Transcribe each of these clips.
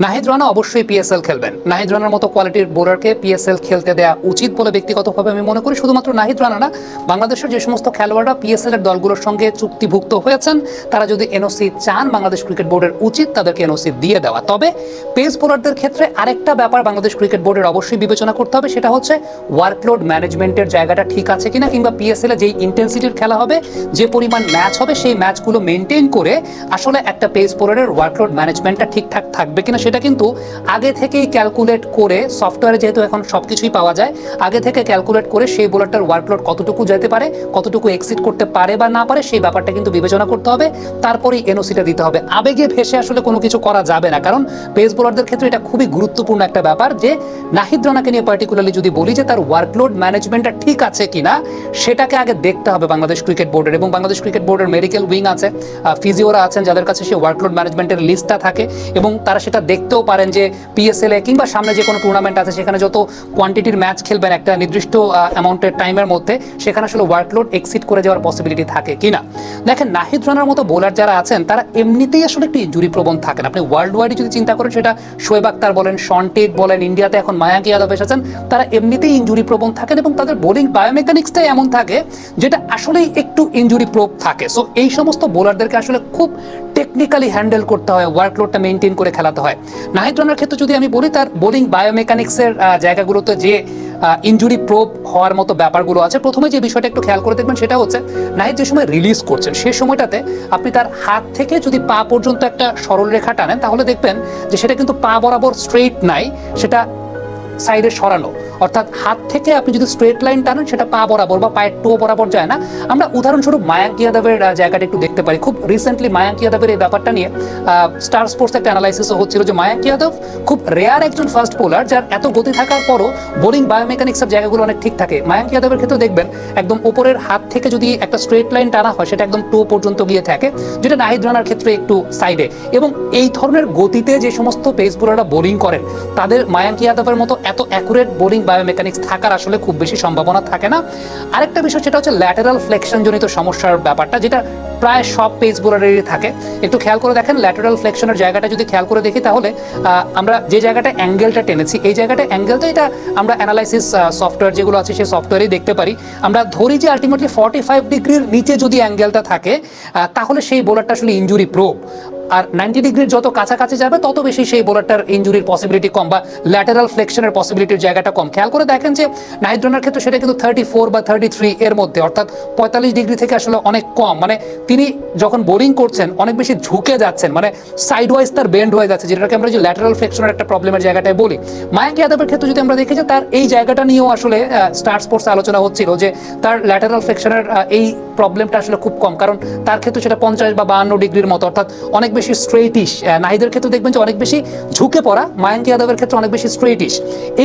নাহিদ রানা অবশ্যই পিএসএল খেলবেন। নাহিদ রানার মতো কোয়ালিটির বোলারকে পিএসএল খেলতে দেওয়া উচিত বলে ব্যক্তিগতভাবে আমি মনে করি। শুধুমাত্র নাহিদ রানা না, বাংলাদেশের যে সমস্ত খেলোয়াড়রা পিএসএল এর দলগুলোর সঙ্গে চুক্তিভুক্ত হয়েছেন, তারা যদি এনওসি চান বাংলাদেশ ক্রিকেট বোর্ডের উচিত, তাদেরকে এনওসি দিয়ে দেওয়া। তবে পেস বোলারদের ক্ষেত্রে আরেকটা ব্যাপার বাংলাদেশ ক্রিকেট বোর্ডের অবশ্যই বিবেচনা করতে হবে, সেটা হচ্ছে ওয়ার্কলোড ম্যানেজমেন্টের জায়গাটা ঠিক আছে কিনা, কিংবা পিএসএল এ যেই ইন্টেন্সিটির খেলা হবে, যে পরিমাণ ম্যাচ হবে, সেই ম্যাচগুলো মেনটেন করে আসলে একটা পেস বোলারের ওয়ার্কলোড ম্যানেজমেন্টটা ঠিকঠাক থাকবে কিনা সেটা কিন্তু আগে থেকেই ক্যালকুলেট করে সফটওয়্যারে যেহেতু এখন সব কিছুই পাওয়া যায়, আগে থেকে ক্যালকুলেট করে সেই বোলারটার ওয়ার্কলোড কতটুকু যেতে পারে, কতটুকু এক্সিট করতে পারে বা না পারে সেই ব্যাপারটা কিন্তু বিবেচনা করতে হবে, তারপরেই এনওসিটা দিতে হবে। আবেগে ভেসে আসলে কোনো কিছু করা যাবে না, কারণ পেস বোলারদের ক্ষেত্রে এটা খুবই গুরুত্বপূর্ণ একটা ব্যাপার যে নাহিদ রানাকে নিয়ে পার্টিকুলারলি যদি বলি যে তার ওয়ার্কলোড ম্যানেজমেন্টটা ঠিক আছে কিনা, সেটাকে আগে দেখতে হবে বাংলাদেশ ক্রিকেট বোর্ডের এবং বাংলাদেশ ক্রিকেট বোর্ডের মেডিকেল উইং আছে ফিজিওরা আছেন যাদের কাছে সেই ওয়ার্কলোড ম্যানেজমেন্টের লিস্টটা থাকে এবং তারা সেটা দেখতেও পারেন যে পিএসএল এ কিংবা সামনে যে কোনো টুর্নামেন্ট আছে, সেখানে যত কোয়ান্টিটির ম্যাচ খেলবেন একটা নির্দিষ্ট অ্যামাউন্টের টাইমের মধ্যে, সেখানে আসলে ওয়ার্কলোড এক্সিট করে যাওয়ার পসিবিলিটি থাকে কিনা। দেখেন, নাহিদ রানার মতো বোলার যারা আছেন, তারা এমনিতেই আসলে একটু ইঞ্জুরি প্রবণ থাকেন। আপনি ওয়ার্ল্ড ওয়াইডে যদি চিন্তা করেন, সেটা শোয়েব আক্তার বলেন শন্টেক বলেন ইন্ডিয়াতে এখন মায়াঙ্কি যাদব এসেছেন, তারা এমনিতেই ইঞ্জুরি প্রবণ থাকেন এবং তাদের বোলিং বায়োমেকানিক্সটাই এমন থাকে, যেটা আসলেই একটু ইঞ্জুরি প্রোপ থাকে। সো এই সমস্ত বোলারদেরকে আসলে খুব টেকনিক্যালি হ্যান্ডেল করতে হয় ওয়ার্কলোডটা মেনটেন করে খেলাতে হয়। নাহিদ রানার ক্ষেত্রে যদি আমি বলি, তার বোলিং বায়োমেকানিক্সের জায়গাগুলোতে যে ইঞ্জুরি প্রোপ হওয়ার মতো ব্যাপারগুলো আছে, প্রথমে যে বিষয়টা একটু খেয়াল করে দেখবেন সেটা হচ্ছে নাহিদ যে সময় রিলিজ করছেন সেই সময়টাতে আপনি তার হাত থেকে যদি পা পর্যন্ত একটা সরল রেখা টানেন, তাহলে দেখবেন যে সেটা কিন্তু পা বরাবর স্ট্রেইট নাই, সেটা সাইডে সরানো। অর্থাৎ হাত থেকে আপনি যদি স্ট্রেট লাইন টানেন, সেটা পা বরাবর বা পায়ের টো বরাবর যায় না। আমরা উদাহরণস্বরূপ মায়াঙ্ক ইয়াদবের জায়গাটা একটু দেখতে পারি। খুব রিসেন্টলি মায়াঙ্ক ইয়াদবের এই ব্যাপারটা নিয়ে স্টার স্পোর্টস একটা অ্যানালাইসিসও হচ্ছিল যে মায়াঙ্ক ইয়াদব খুব রেয়ার একজন ফার্স্ট বোলার যার এত গতি থাকার পরও বোলিং বায়োমেকানিক্সের জায়গাগুলো অনেক ঠিক থাকে। মায়াঙ্ক ইয়াদবের ক্ষেত্রে দেখবেন, একদম উপরের হাত থেকে যদি একটা স্ট্রেট লাইন টানা হয়, সেটা একদম টো পর্যন্ত গিয়ে থাকে, যেটা নাহিদ রানার ক্ষেত্রে একটু সাইডে এবং এই ধরনের গতিতে যে সমস্ত পেস বোলাররা বোলিং করেন, তাদের মায়াঙ্ক ইয়াদবের মতো এত অ্যাকুরেট বোলিং বায়োমেকানিক্স থাকার আসলে খুব বেশি সম্ভাবনা থাকে না। আরেকটা বিষয় সেটা হচ্ছে ল্যাটারাল ফ্লেকশন জনিত সমস্যার ব্যাপারটা, যেটা প্রায় সব পেজ বোলারেরই থাকে। একটু খেয়াল করে দেখেন ল্যাটারাল ফ্লেকশনের জায়গাটা যদি খেয়াল করে দেখি তাহলে আমরা যে জায়গাটা অ্যাঙ্গেলটা টেনেছি, এই জায়গাটা অ্যাঙ্গেলটা এটা আমরা অ্যানালাইসিস সফটওয়্যার যেগুলো আছে সেই সফটওয়্যারেই দেখতে পারি। আমরা ধরি যে আলটিমেটলি ফর্টি ফাইভ ডিগ্রির নিচে যদি অ্যাঙ্গেলটা থাকে তাহলে সেই বোলারটা আসলে ইঞ্জুরি প্রোব আর নাইনটি ডিগ্রির যত কাছাকাছি যাবে, তত বেশি সেই বোলারটার ইঞ্জুরির পসিবিলিটি কম বা ল্যাটারাল ফ্লেকশনের পসিবিলিটির জায়গাটা কম। খেয়াল করে দেখেন যে নাহিদ ক্ষেত্রে সেটা কিন্তু থার্টি বা থার্টি থ্রি এর মধ্যে, অর্থাৎ পঁয়তাল্লিশ ডিগ্রি থেকে আসলে অনেক কম। মানে তিনি যখন বোলিং করছেন, অনেক বেশি ঝুঁকে যাচ্ছেন মানে সাইড ওয়াইজ তার বেন্ড হয়ে যাচ্ছে, যেটাকে আমরা যে ল্যাটারাল ফ্লেকশনের একটা প্রবলেমের জায়গাটায় বলি। মায়াঙ্ক যাদবের ক্ষেত্রে যদি আমরা দেখি যে তার এই জায়গাটা নিয়েও আসলে স্টার স্পোর্টস আলোচনা হচ্ছিল যে তার ল্যাটারাল ফ্লেকশনের এই প্রবলেমটা আসলে খুব কম। কারণ তার ক্ষেত্রে সেটা পঞ্চাশ বা বাহান্ন ডিগ্রির মতো, অর্থাৎ অনেক বেশি স্ট্রেটিশ নাহিদের ক্ষেত্রে দেখবেন যে অনেক বেশি ঝুঁকে পড়া মায়াঙ্ক যাদবের ক্ষেত্রে অনেক বেশি স্ট্রেটিশ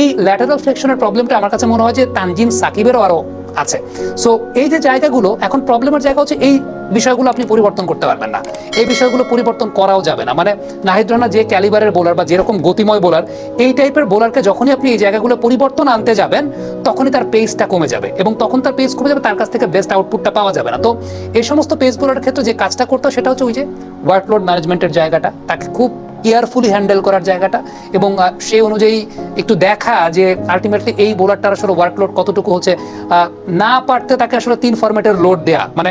এই ল্যাটারাল ফ্লেকশনের প্রবলেমটা আমার কাছে মনে হয় যে তানজিম সাকিবেরও আরও আছে। সো এই যে জায়গাগুলো, এখন প্রবলেমের জায়গা হচ্ছে এই বিষয়গুলো আপনি পরিবর্তন করতে পারবেন না। এই বিষয়গুলো পরিবর্তন করাও যাবে না। মানে নাহিদ রানা যে ক্যালিবারের বোলার বা যেরকম গতিময় বোলার এই টাইপের বোলারকে যখনই আপনি এই জায়গাগুলো পরিবর্তন আনতে যাবেন, তখনই তার পেসটা কমে যাবে এবং তখন তার পেস কমে যাবে, তার কাছ থেকে বেস্ট আউটপুটটা পাওয়া যাবে না। তো এই সমস্ত পেস বোলারের ক্ষেত্রে যে কাজটা করতে সেটা হচ্ছে ওই যে ওয়ার্কলোড ম্যানেজমেন্টের জায়গাটা, তাকে খুব কেয়ারফুলি হ্যান্ডেল করার জায়গাটা এবং সেই অনুযায়ী একটু দেখা যে আলটিমেটলি এই বোলারটার আসলে ওয়ার্কলোড কতটুকু হচ্ছে। না পারতে তাকে আসলে তিন ফরম্যাটের লোড দেয়া মানে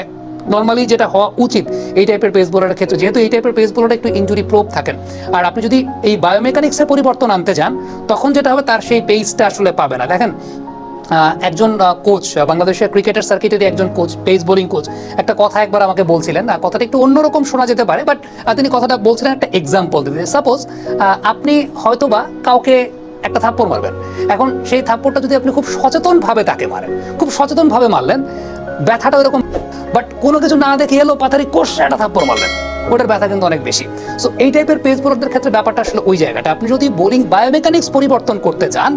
নর্মালি যেটা হওয়া উচিত এই টাইপের পেস বোলারের ক্ষেত্রে, যেহেতু এই টাইপের পেস বোলার একটু ইঞ্জুরি প্রোপ থাকেন। আর আপনি যদি এই বায়োমেকানিক্সের পরিবর্তন আনতে যান, তখন যেটা হবে তার সেই পেসটা আসলে পাবে না। দেখেন একজন কোচ বাংলাদেশের ক্রিকেটার সার্কিটেরই একজন কোচ পেস বোলিং কোচ একটা কথা একবার আমাকে বলছিলেন কথাটা একটু অন্যরকম শোনা যেতে পারে বাট তিনি কথাটা বলছিলেন একটা এক্সাম্পল দিতে। সাপোজ আপনি হয়তোবা কাউকে একটা থাপ্পড় মারবেন। এখন সেই থাপ্পড়টা যদি আপনি খুব সচেতনভাবে তাকে মারেন, খুব সচেতনভাবে মারলেন ব্যথাটা ওরকম বাট কোনো কিছু না দেখে এলো, পাথারি কষে একটা থাপ্পড় মারলেন। ওটার ব্যথা কিন্তু অনেক বেশি। সো এই টাইপের পেস বোলারদের ক্ষেত্রে ব্যাপারটা আসলে ওই জায়গাটা। আপনি যদি বোলিং বায়োমেকানিক্স পরিবর্তন করতে চান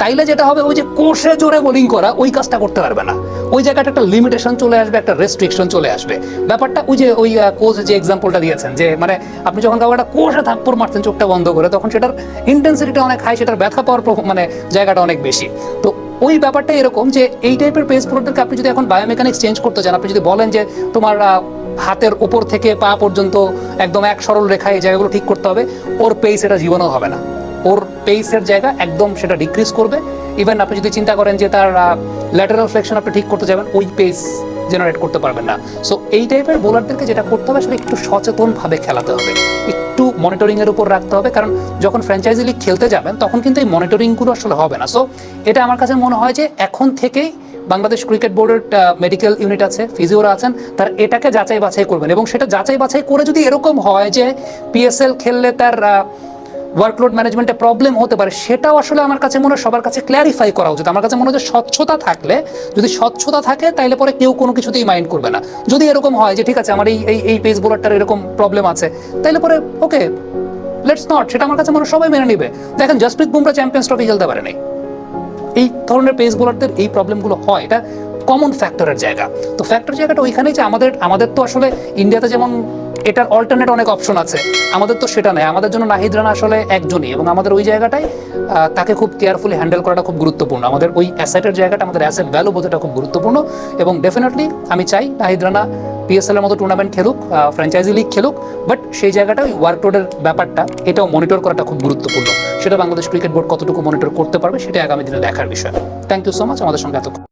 তাইলে যেটা হবে, ওই যে কোষে জোরে বোলিং করা, ওই কাজটা করতে পারবে না। ওই জায়গাটা একটা লিমিটেশন চলে আসবে, একটা রেস্ট্রিকশন চলে আসবে। ব্যাপারটা ওই যে ওই কোচ যে এক্সাম্পলটা দিয়েছেন, যে মানে আপনি যখন কাউকে একটা কোষে থাপ্পড় মারতেন, চোখটা বন্ধ করে, তখন সেটার ইন্টেন্সিটিটা অনেক হাই সেটার ব্যথা পাওয়ার মানে জায়গাটা অনেক বেশি। তো ওই ব্যাপারটা এরকম যে এই টাইপের পেস বোলারদেরকে আপনি যদি এখন বায়োমেকানিক্স চেঞ্জ করতে চান, আপনি যদি বলেন যে তোমার হাতের উপর থেকে পা পর্যন্ত একদম এক সরল রেখায় এই জায়গাগুলো ঠিক করতে হবে, ওর পেস এটা জীবনেও হবে না। ওর পেসের জায়গা একদম সেটা ডিক্রিজ করবে। ইভেন আপনি যদি চিন্তা করেন যে তার ল্যাটারাল ফ্লেকশন আপনি ঠিক করতে যাবেন, ওই পেস জেনারেট করতে পারবেন না। সো এই টাইপের বোলারদেরকে যেটা করতে হবে, সেটা একটু সচেতনভাবে খেলাতে হবে। একটু মনিটরিং এর উপর রাখতে হবে, কারণ যখন ফ্র্যাঞ্চাইজি খেলতে যাবেন, তখন কিন্তু এই মনিটরিং মনিটরিংগুলো আসলে হবে না। সো এটা আমার কাছে মনে হয় যে এখন থেকেই বাংলাদেশ ক্রিকেট বোর্ডের মেডিকেল ইউনিট আছে ফিজিওরা আছেন, তার এটাকে যাচাই বাছাই করবেন। এবং সেটা যাচাই বাছাই করে যদি এরকম হয় যে পিএসএল খেললে তার ওয়ার্কলোড ম্যানেজমেন্টে প্রবলেম হতে পারে, সেটাও আসলে আমার কাছে মনে হয় সবার কাছে ক্ল্যারিফাই করা উচিত। আমার কাছে মনে হয় স্বচ্ছতা থাকলে, যদি স্বচ্ছতা থাকে তাহলে পরে কেউ কোনো কিছুতেই মাইন্ড করবে না। যদি এরকম হয় যে, ঠিক আছে, আমার এই এই পেস বোলারটার এরকম প্রবলেম আছে তাহলে পরে ওকে লেটস নট সেটা আমার কাছে মনে হয় সবাই মেনে নেবে। দেখেন জসপ্রীত বুমরা চ্যাম্পিয়ন্স ট্রফি খেলতে পারে নাই। এই ধরনের পেস বোলারদের এই প্রবলেমগুলো হয়, এটা কমন ফ্যাক্টরের জায়গা। তো ফ্যাক্টর জায়গাটা ওইখানেই যে আমাদের আমাদের তো আসলে ইন্ডিয়াতে যেমন এটার অল্টারনেট অনেক অপশন আছে। আমাদের তো সেটা নেই। আমাদের জন্য নাহিদ রানা আসলে একজনই এবং আমাদের ওই জায়গাটায় আহ, তাকে খুব কেয়ারফুলি হ্যান্ডেল করাটা খুব গুরুত্বপূর্ণ। আমাদের ওই অ্যাসেটের জায়গাটা আমাদের অ্যাসেট ভ্যালু বোঝাটা খুব গুরুত্বপূর্ণ এবং ডেফিনেটলি আমি চাই নাহিদ রানা পিএসএল এর মতো টুর্নামেন্ট খেলুক ফ্র্যাঞ্চাইজি লিগ খেলুক বাট সেই জায়গাটা ওই ওয়ার্কলোডের ব্যাপারটা এটাও মনিটর করাটা খুব গুরুত্বপূর্ণ। সেটা বাংলাদেশ ক্রিকেট বোর্ড কতটুকু মনিটর করতে পারবে সেটা আগামী দিনে দেখার বিষয়। থ্যাংক ইউ সো মাচ আমাদের সঙ্গে এত